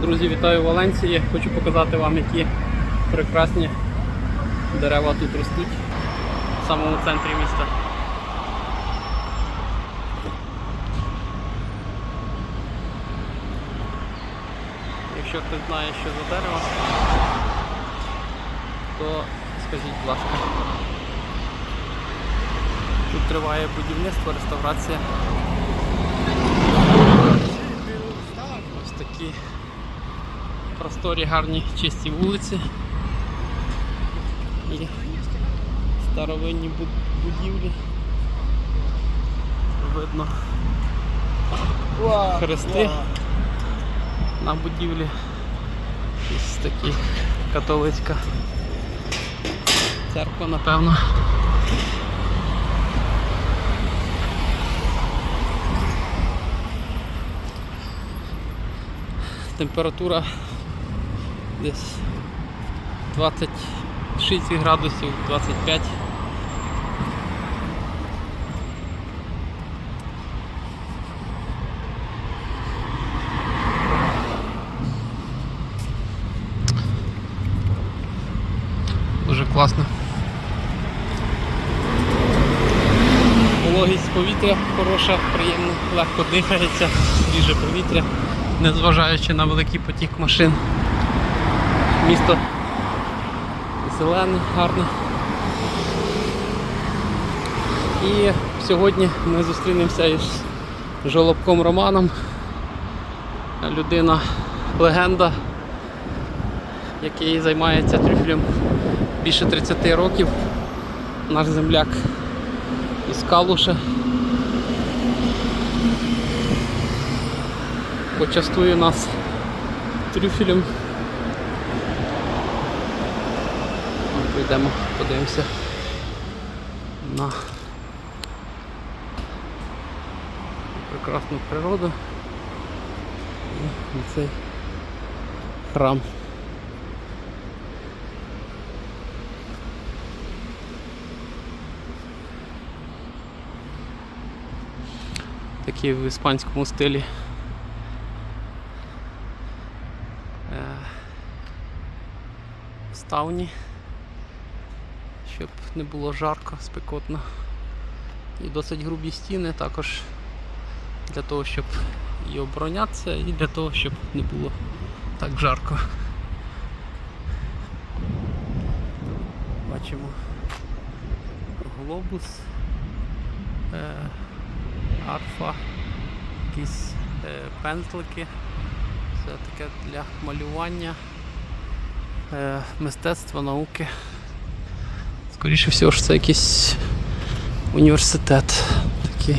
Друзі, вітаю в Валенції. Хочу показати вам, які прекрасні дерева тут ростуть в самому центрі міста. Якщо хтось знає, що за дерево, то скажіть, будь ласка. Тут триває будівництво, реставрація. Ось такі просторі, гарні, чисті вулиці. І старовинні будівлі. Видно хрести на будівлі. Ось такі католицька церква, напевно. Температура десь 26 градусів, 25. Дуже класно. Вологість повітря хороша, приємно, легко дихається, свіже повітря, незважаючи на великий потік машин. Місто зелене, гарне. І сьогодні ми зустрінемося із Жолобком Романом. Людина легенда, який займається трюфлем більше 30 років. Наш земляк із Калуша. Почастує нас трюфелем. Ми Прийдемо, подивимося на прекрасну природу і на цей храм. Такі в іспанському стилі. Е, Ставні, щоб не було жарко, спекотно. І досить грубі стіни також для того, щоб і оборонятися, і для того, щоб не було так жарко. Бачимо глобус, е, арфа, якісь е, пензлики. Все таке для малювання, е, мистецтва, науки. Скоріше всього, що це якийсь університет такий.